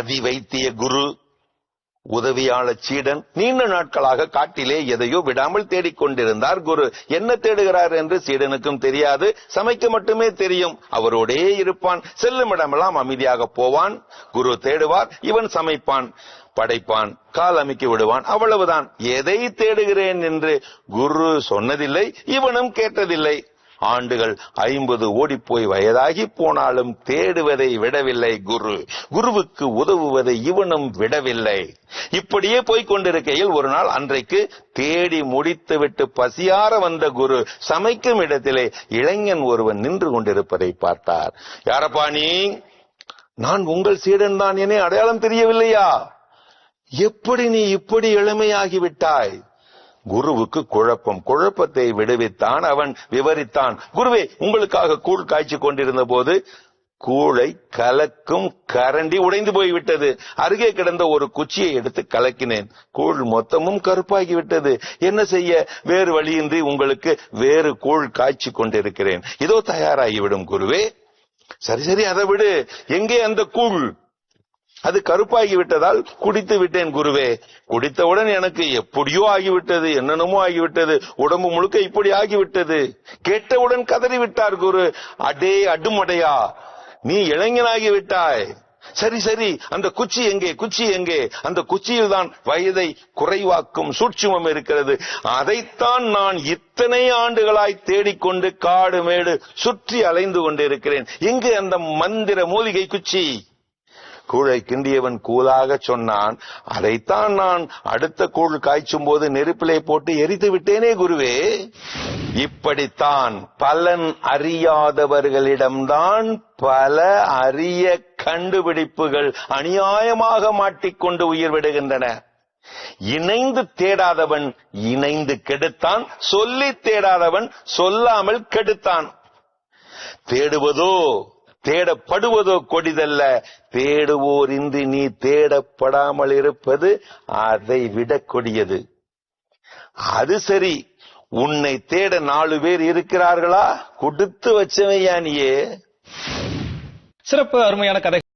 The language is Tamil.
அதி வைத்திய குரு உதவியாளர் சீடன் நீண்ட நாட்களாக காட்டிலே எதையோ விடாமல் தேடிக்கொண்டிருந்தார் குரு. என்ன தேடுகிறார் என்று சீடனுக்கும் தெரியாது சமைக்க மட்டுமே தெரியும். அவரோடே இருப்பான் செல்லும் இடமெல்லாம் அமைதியாக போவான். குரு தேடுவார் இவன் சமைப்பான் படைப்பான் கால் அமைக்கி விடுவான் அவ்வளவுதான். எதை தேடுகிறேன் என்று குரு சொன்னதில்லை இவனும் கேட்டதில்லை. ஆண்டுகள் ஐம்பது ஓடிப்போய் வயதாகி போனாலும் தேடுவதை விடவில்லை குரு. குருவுக்கு உதவுவதை இவனும் விடவில்லை. இப்படியே போய்க் கொண்டிருக்கையில் ஒரு நாள் அன்றைக்கு தேடி முடித்துவிட்டு பசியார வந்த குரு சமைக்கும் இடத்திலே இளைஞன் ஒருவன் நின்று கொண்டிருப்பதை பார்த்தார். யாரப்பா நீ? நான் உங்கள் சீடன் தான். என அடையாளம் தெரியவில்லையா? எப்படி நீ இப்படி இளமையாகிவிட்டாய் குருவுக்கு குழப்பம். குழப்பத்தை விடுவித்தான் அவன் விவரித்தான். குருவே உங்களுக்காக கூழ் காய்ச்சி கொண்டிருந்த போது கூழை கலக்கும் கரண்டி உடைந்து போய்விட்டது. அருகே கிடந்த ஒரு குச்சியை எடுத்து கலக்கினேன். கூழ் மொத்தமும் கருப்பாகி விட்டது என்ன செய்ய? வேறு வழியின்றி உங்களுக்கு வேறு கூழ் காய்ச்சி கொண்டிருக்கிறேன். இதோ தயாராகிவிடும் குருவே. சரி சரி அதை விடு. எங்கே அந்த கூழ்? அது கருப்பாகி விட்டதால் குடித்து விட்டேன் குருவே. குடித்தவுடன் எனக்கு எப்படியோ ஆகிவிட்டது என்னென்னமோ ஆகிவிட்டது உடம்பு முழுக்க இப்படி ஆகிவிட்டது. கேட்டவுடன் கதறி விட்டார் குரு. அடே அடுமடையா நீ இளைஞனாகி விட்டாய் சரி சரி அந்த குச்சி எங்கே குச்சி எங்கே? அந்த குச்சியில் தான் வயதை குறைவாக்கும் சூட்சுமம் இருக்கிறது. அதைத்தான் நான் இத்தனை ஆண்டுகளாய் தேடிக்கொண்டு காடு மேடு சுற்றி அலைந்து கொண்டிருக்கிறேன். எங்கு அந்த மந்திர மூலிகை குச்சி. கூழை கிண்டியவன் கூலாக சொன்னான் அதைத்தான் நான் அடுத்த கூழ் காய்ச்சும் போது நெருப்பிலே போட்டு எரித்து விட்டேனே குருவே. இப்படித்தான் பலன் அறியாதவர்களிடம்தான் பல அரிய கண்டுபிடிப்புகள் அநியாயமாக மாட்டிக்கொண்டு உயிர் விடுகின்றன. இணைந்து தேடாதவன் இணைந்து கெடுத்தான் சொல்லி தேடாதவன் சொல்லாமல் கெடுத்தான். தேடுவதோ தேடப்படுவதோ கொடிதல்ல. தேடுவோர் இன்றி நீ தேடப்படாமல் இருப்பது அதை விட கொடியது. அது சரி. உன்னை தேட நாலு பேர் இருக்கிறார்களா? கொடுத்து வச்சவையா நீயே? சிறப்பு அருமையான கதை